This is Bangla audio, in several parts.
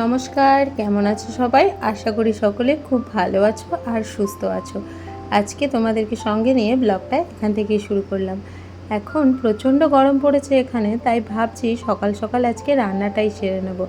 নমস্কার, কেমন আছো সবাই? আশা করি সকলে খুব ভালো আছো আর সুস্থ আছো। আজকে তোমাদেরকে সঙ্গে নিয়ে ব্লগটা এখান থেকেই শুরু করলাম। এখন প্রচণ্ড গরম পড়েছে এখানে, তাই ভাবছি সকাল সকাল আজকে রান্নাটাই সেরে নেব।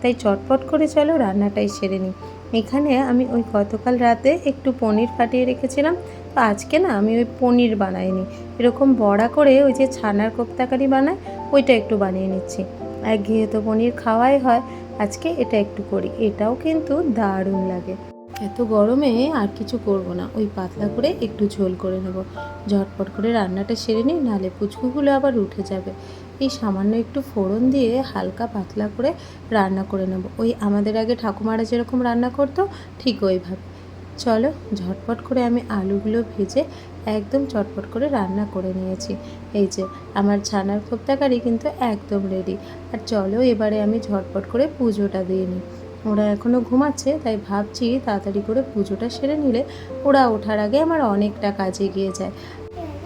তাই চটপট করে চলো রান্নাটাই সেরে নিই। এখানে আমি ওই গতকাল রাতে একটু পনির ফাটিয়ে রেখেছিলাম, তো আজকে না আমি ওই পনির বানাই বানাইনি। এরকম বড়া করে ওই যে ছানার কোপ্তাকারি বানায়, ওইটা একটু বানিয়ে নিচ্ছি। একঘেয়ে তো পনির খাওয়াই হয়, আজকে এটা একটু করি, এটাও কিন্তু দারুণ লাগে। এত গরমে আর কিছু করব না। ওই পাতলা করে একটু ঝোল করে নেব। ঝটপট করে রান্নাটা সেরে নিই, নাহলে পুচকুগুলো আবার উঠে যাবে। এই সামান্য একটু ফোড়ন দিয়ে হালকা পাতলা করে রান্না করে নেব। ওই আমাদের আগে ঠাকুমারা যেরকম রান্না করতো, ঠিক ওইভাবে। চলো, ঝটপট করে আমি আলুগুলো ভেজে একদম চটপট করে রান্না করে নিয়েছি। এই যে, আমার ছানার কোপ্তাকারি কিন্তু একদম রেডি আর চলো, এবারে আমি ঝটপট করে পুজোটা দিয়ে নিই। ওরা এখনও ঘুমাচ্ছে, তাই ভাবছি তাড়াতাড়ি করে পুজোটা সেরে নিলে ওরা ওঠার আগে আমার অনেকটা কাজ এগিয়ে যায়।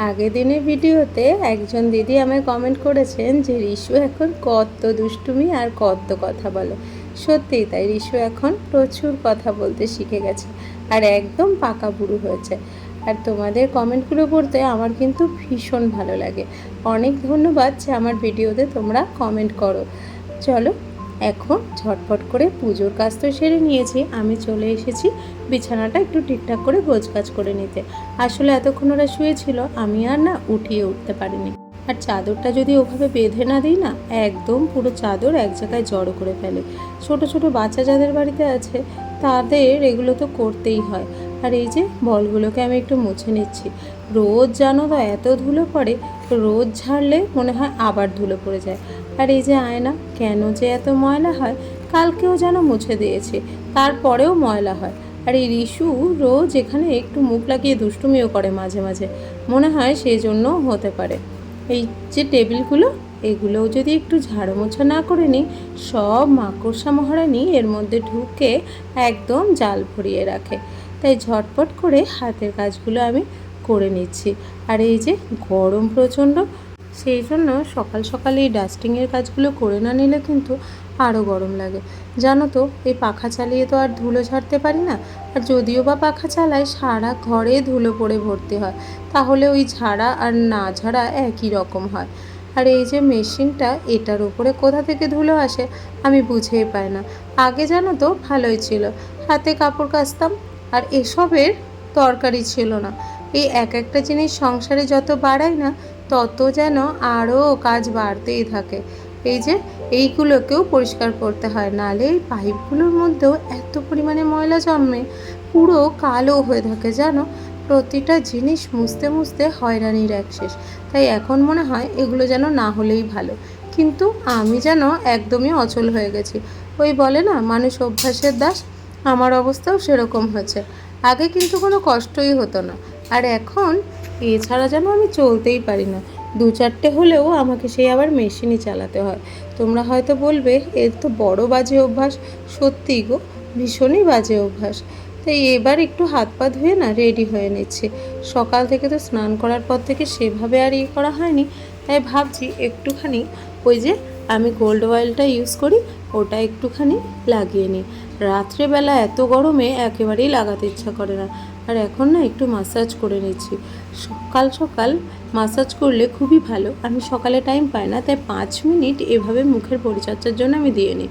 আগের দিনের ভিডিওতে একজন দিদি আমায় কমেন্ট করেছেন যে, রিশু এখন কত দুষ্টুমি আর কত কথা বলে। সত্যিই তাই রিশু এখন প্রচুর কথা বলতে শিখে গেছে আর একদম পাকা বুড়ো হয়েছে। আর তোমাদের কমেন্টগুলো পড়তে আমার কিন্তু ভীষণ ভালো লাগে। অনেক ধন্যবাদ যে আমার ভিডিওতে তোমরা কমেন্ট করো। চলো এখন ঝটপট করে পুজোর কাজ তো সেরে নিয়েছি। আমি চলে এসেছি বিছানাটা একটু ঠিকঠাক করে গোছ কাজ করে নিতে। আসলে এতক্ষণ ওরা শুয়েছিল আমি আর না উঠিয়ে উঠতে পারিনি। আর চাদরটা যদি ওভাবে বেঁধে না দিই না, একদম পুরো চাদর এক জায়গায় জড়ো করে ফেলে। ছোট ছোট বাচ্চা যাদের বাড়িতে আছে, তাদের এগুলো তো করতেই হয়। আর এই যে বলগুলোকে আমি একটু মুছে নিচ্ছি। রোজ জানো তো এত ধুলো পড়ে, রোজ ঝাড়লে মনে হয় আবার ধুলো পড়ে যায়। আর এই যে আয়না, কেন যে এত ময়লা হয়, কালকেও যেন মুছে দিয়েছে, তারপরেও ময়লা হয়। আর এই রিশু রোজ এখানে একটু মুখ লাগিয়ে দুষ্টুমিও করে মাঝে মাঝে, মনে হয় সেই জন্য হতে পারে। এই যে টেবিলগুলো, এগুলোও যদি একটু ঝাড়ু মোছা না করে নিই, সব মাকড়সা মহারানি এর মধ্যে ঢুকে একদম জাল ভরিয়ে রাখে। তাই ঝটপট করে হাতের কাজগুলো আমি করে নিচ্ছি। আর এই যে গরম প্রচণ্ড সেই জন্য সকাল সকাল এই ডাস্টিংয়ের কাজগুলো করে না নিলে কিন্তু আরও গরম লাগে। জানো তো, এই পাখা চালিয়ে তো আর ধুলো ছাড়তে পারি না। আর যদিও বা পাখা চালায়, সারা ঘরে ধুলো পড়ে ভর্তি হয়। তাহলে ওই ঝাড়া আর না ঝাড়া একই রকম হয়। আর এই যে মেশিনটা, এটার উপরে কোথা থেকে ধুলো আসে আমি বুঝেই পাই না। আগে জানো তো, ভালোই ছিল। হাতে কাপড় কাচতাম, আর এসবের তরকারি ছিল না। এই এক একটা জিনিস সংসারে যত বাড়াই না তত যেন আরও কাজ বাড়তেই থাকে। এই যে, এইগুলোকেও পরিষ্কার করতে হয়। নালে এই পাইপগুলোর মধ্যেও এত পরিমাণে ময়লা জন্মে, পুরো কালো হয়ে থাকে জানো প্রতিটা জিনিস মুছতে মুছতে হয়রানির এক শেষ। তাই এখন মনে হয় এগুলো যেন না হলেই ভালো। কিন্তু আমি যেন একদমই অচল হয়ে গেছি। ওই বলে না, মানুষ অভ্যাসের দাস। আমার অবস্থাও সেরকম হয়েছে। আগে কিন্তু কোনো কষ্টই হতো না। আর এখন এছাড়া যেন আমি চলতেই পারি না। দু চারটে হলেও আমাকে সেই আবার মেশিনই চালাতে হয়। তোমরা হয়তো বলবে এর তো বড় বাজে অভ্যাস। সত্যিই গো, ভীষণই বাজে অভ্যাস। তাই এবার একটু হাত পা ধুয়ে না রেডি হয়ে নিচ্ছে। সকাল থেকে তো স্নান করার পর থেকে সেভাবে আর ইয়ে করা হয়নি। তাই ভাবছি একটুখানি ওই যে আমি গোল্ড অয়েলটা ইউজ করি, ওটা একটুখানি লাগিয়ে নিই। রাত্রেবেলা এত গরমে একেবারেই লাগাতে ইচ্ছা করে না। আর এখন না একটু মাসাজ করে নিচ্ছি। সকাল সকাল মাসাজ করলে খুবই ভালো। আমি সকালে টাইম পাই না, তাই পাঁচ মিনিট এভাবে মুখের পরিচর্যার জন্য আমি দিয়ে নিই।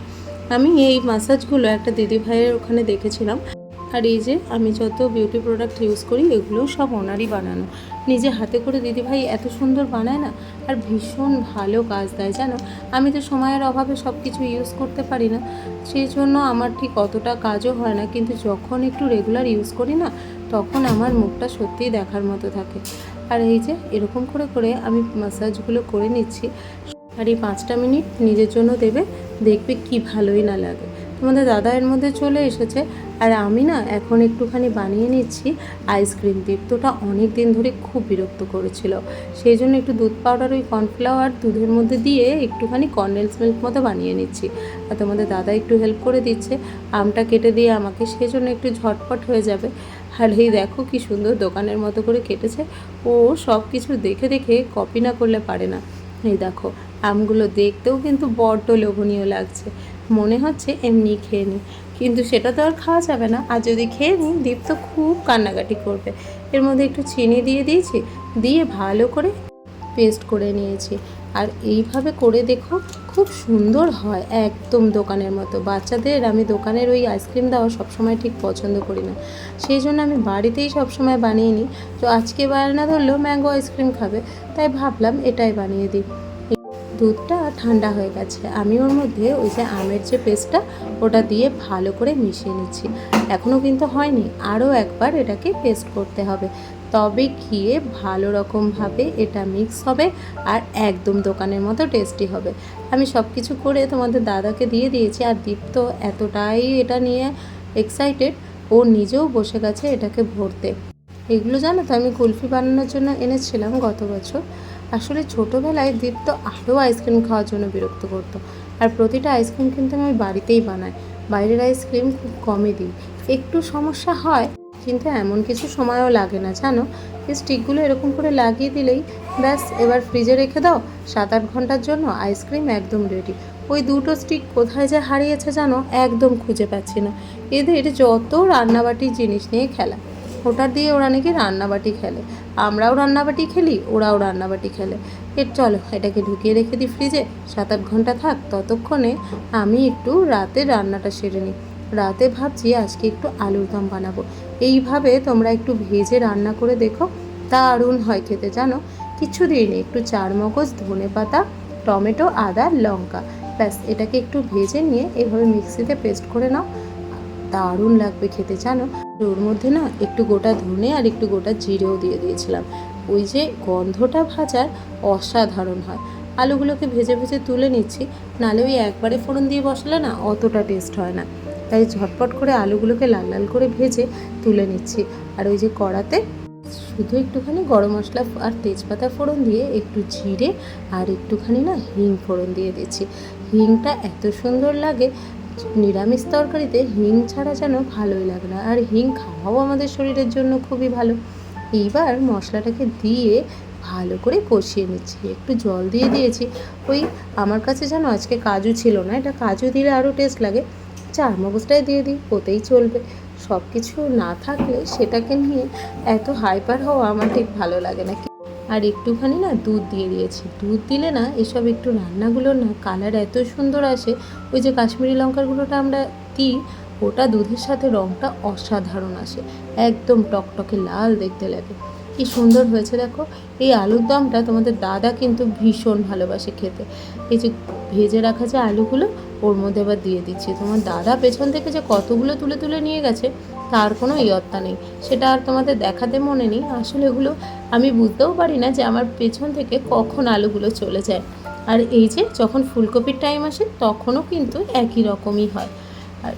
আমি এই মাসাজগুলো একটা দিদিভাইয়ের ওখানে দেখেছিলাম। আর এই যে আমি যত বিউটি প্রোডাক্ট ইউজ করি, এগুলো সব ওনারই বানানো। নিজে হাতে করে দিদিভাই এত সুন্দর বানায় না, আর ভীষণ ভালো কাজ দেয়, জানো? আমি তো সময়ের অভাবে সব কিছু ইউজ করতে পারি না। সেই জন্য আমার ঠিক অতটা কাজও হয় না, কিন্তু যখন একটু রেগুলার ইউজ করি না, তখন আমার মুখটা সত্যিই দেখার মতো থাকে। আর এই যে এরকম করে করে আমি মাসাজগুলো করে নিচ্ছি। আর এই পাঁচটা মিনিট নিজের জন্য দেবে, দেখবে কি ভালোই না লাগে। তোমাদের দাদা এর মধ্যে চলে এসেছে। আর আমি না এখন একটুখানি বানিয়ে নিচ্ছি আইসক্রিম দীপ্তটা অনেক দিন ধরে খুব বিরক্ত করেছিল। সেই জন্য একটু দুধ পাউডার ওই কর্নফ্লাওয়ার দুধের মধ্যে দিয়ে একটুখানি কনডেন্স মিল্ক মতো বানিয়ে নিচ্ছি। আর তোমাদের দাদা একটু হেল্প করে দিচ্ছে। আমটা কেটে দিয়ে আমাকে, সেই জন্য একটু ঝটপট হয়ে যাবে। আর এই দেখো কি সুন্দর দোকানের মতো করে কেটেছে। ও সব কিছু দেখে দেখে কপি না করলে পারে না। এই দেখো, আমগুলো দেখতেও কিন্তু বড্ড লোভনীয় লাগছে। মনে হচ্ছে এমনি খেয়ে নিই কিন্তু সেটা তো আর খাওয়া যাবে না। আর যদি খেয়ে নিই দীপ তো খুব কান্নাকাটি করবে। এর মধ্যে একটু চিনি দিয়ে দিয়েছি, দিয়ে ভালো করে পেস্ট করে নিয়েছি। আর এইভাবে করে দেখো, খুব সুন্দর হয় একদম দোকানের মতো। বাচ্চাদের আমি দোকানের ওই আইসক্রিম দেওয়া সবসময় ঠিক পছন্দ করি না। সেই জন্য আমি বাড়িতেই সবসময় বানিয়ে নিই তো আজকে বায়না ধরলেও ম্যাঙ্গো আইসক্রিম খাবে। তাই ভাবলাম এটাই বানিয়ে দিই। দুধটা ঠান্ডা হয়ে গেছে। আমি ওর মধ্যে ওই যে আমের যে পেস্টটা, ওটা দিয়ে ভালো করে মিশিয়ে নিচ্ছি। এখনও কিন্তু হয়নি, আরও একবার এটাকে পেস্ট করতে হবে। তবে গিয়ে ভালো রকমভাবে এটা মিক্স হবে আর একদম দোকানের মতো টেস্টি হবে। আমি সব কিছু করে তোমাদের দাদাকে দিয়ে দিয়েছি আর দীপ্ত এতটাই এটা নিয়ে এক্সাইটেড ও নিজেও বসে গেছে এটাকে ভরতে। এগুলো জানো তো, আমি কুলফি বানানোর জন্য এনেছিলাম গত বছর। আসলে ছোটোবেলায় দীপ তো আরও আইসক্রিম খাওয়ার জন্য বিরক্ত করতো। আর প্রতিটা আইসক্রিম কিন্তু আমি বাড়িতেই বানাই। বাইরের আইসক্রিম খুব কমই দিই। একটু সমস্যা হয়, কিন্তু এমন কিছু সময়ও লাগে না, জানো? এই স্টিকগুলো এরকম করে লাগিয়ে দিলেই ব্যাস, এবার ফ্রিজে রেখে দাও। সাত আট ঘণ্টার জন্য আইসক্রিম একদম রেডি ওই দুটো স্টিক কোথায় যে হারিয়েছে জানো? একদম খুঁজে পাচ্ছি না। এদের যত রান্নাবাটির জিনিস নিয়ে খেলা। ওটা দিয়ে ওরা নাকি রান্নাবাটি খেলে। আমরাও রান্নাবাটি খেলি, ওরাও রান্নাবাটি খেলে। এর চলো, এটাকে ঢুকিয়ে রেখে দিই ফ্রিজে। সাত আট ঘণ্টা থাক, ততক্ষণে আমি একটু রাতে রান্নাটা সেরে নিই। রাতে ভাবছি আজকে একটু আলুর দম বানাবো। এইভাবে তোমরা একটু ভেজে রান্না করে দেখো। দারুণ হয় খেতে, জানো? কিছু দিইনি একটু চার মগজ ধনে পাতা টমেটো, আদা, লঙ্কা। ব্যাস, এটাকে একটু ভেজে নিয়ে এভাবে মিক্সিতে পেস্ট করে নাও। দারুণ লাগবে খেতে, জানো? ওর মধ্যে না একটু গোটা ধনে আর একটু গোটা জিরেও দিয়ে দিয়েছিলাম। ওই যে গন্ধটা ভাজার অসাধারণ হয়। আলুগুলোকে ভেজে ভেজে তুলে নিচ্ছি, নালে ওই একবারে ফোড়ন দিয়ে বসালে না অতটা টেস্ট হয় না। তাই ঝটপট করে আলুগুলোকে লাল লাল করে ভেজে তুলে নিচ্ছি। আর ওই যে কড়াতে শুধু একটুখানি গরম মশলা আর তেজপাতা ফোড়ন দিয়ে একটু জিরে আর একটুখানি না হিং ফোড়ন দিয়ে দিচ্ছি। হিংটা এত সুন্দর লাগে নিরামিষ তরকারিতে হিং ছাড়া যেন ভালোই লাগে না। আর হিং খাওয়াও আমাদের শরীরের জন্য খুবই ভালো। এইবার মশলাটাকে দিয়ে ভালো করে কষিয়ে নিচ্ছি। একটু জল দিয়ে দিয়েছি। ওই আমার কাছে যেন আজকে কাজু ছিল না। এটা কাজু দিলে আরও টেস্ট লাগে। চার মগজটাই দিয়ে দিই। ওতেই চলবে। সব কিছু না থাকলে সেটাকে নিয়ে এত হাইপার হওয়া আমার ঠিক ভালো লাগে না। আর একটুখানি না দুধ দিয়ে দিয়েছি। দুধ দিলে না এসব একটু রান্নাগুলো না কালার এত সুন্দর আসে, ওই যে কাশ্মীরি লঙ্কার গুঁড়োটা আমরা দিই, ওটা দুধের সাথে রঙটা অসাধারণ আসে। একদম টকটকে লাল দেখতে লাগে। কি সুন্দর হয়েছে দেখো, এই আলুর দমটা তোমাদের দাদা কিন্তু ভীষণ ভালোবাসে খেতে। এই যে ভেজে রাখা যে আলুগুলো, ওর মধ্যে আবার দিয়ে দিচ্ছি। তোমার দাদা পেছন থেকে যে কতগুলো তুলে তুলে নিয়ে গেছে তার কোনো ইয়ত্তা নেই। সেটা আর তোমাদের দেখাতে মনে নেই। আসলে এগুলো আমি বুঝতেও পারি না যে আমার পেছন থেকে কখন আলুগুলো চলে যায়। আর এই যে যখন ফুলকপির টাইম আসে, তখনও কিন্তু একই রকমই হয়। আর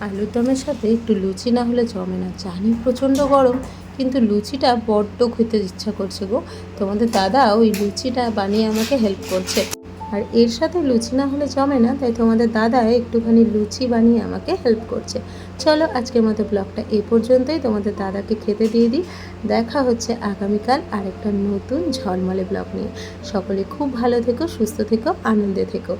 আলুর দমের সাথে একটু লুচি না হলে জমে না। জানি প্রচণ্ড গরম, কিন্তু লুচিটা বড্ড খেতে ইচ্ছা করছে গো। তোমাদের দাদা ওই লুচিটা বানিয়ে আমাকে হেল্প করছে। আর এর সাথে লুচি না হলে জমে না, তাই তোমাদের দাদা একটুখানি লুচি বানিয়ে আমাকে হেল্প করছে। চলো আজকের মতো ব্লগটা এ পর্যন্তই, তোমাদের দাদাকে খেতে দিয়ে দিই। দেখা হচ্ছে আগামীকাল আরেকটা নতুন ঝলমলে ব্লগ নিয়ে। সকলে খুব ভালো থেকো, সুস্থ থেকো, আনন্দে থেকো।